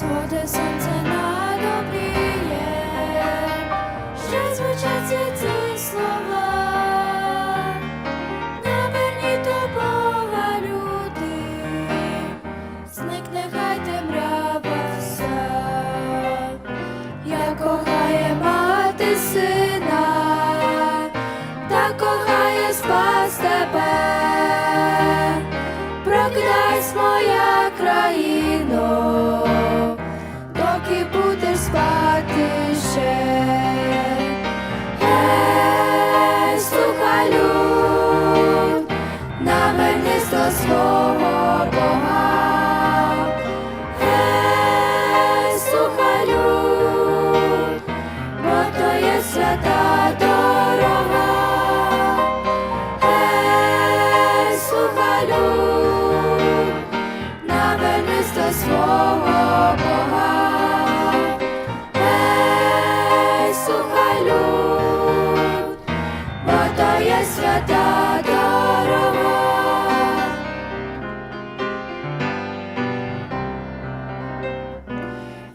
Сходить сонце обрієм, ще звучать ці слова. Наверніть до Бога, зникне хай темрява вся. Я кохає мати сина, та кохає спас тебе. Свята дорога. Свого Бога. Бо то є свята.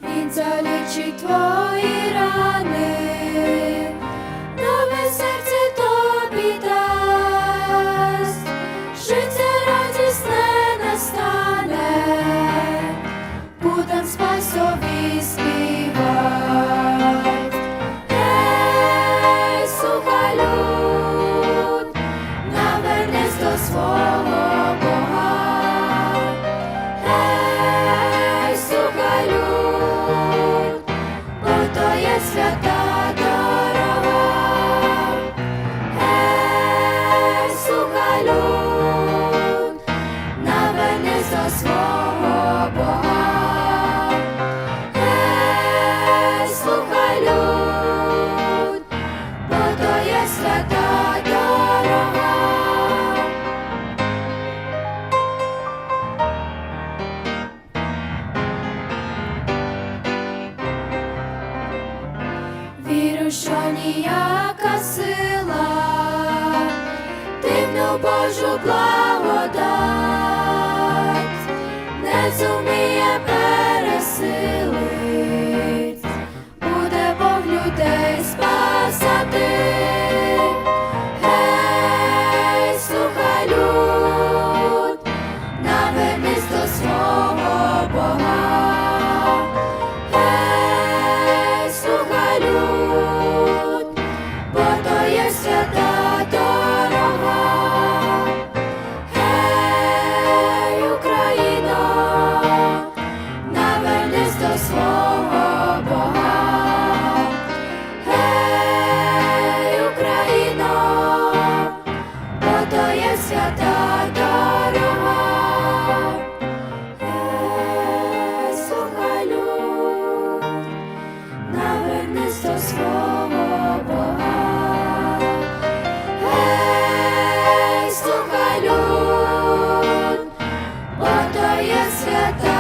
Він залічить твої свята Що ніяка сила, дивну Божу благодать Твоя свята.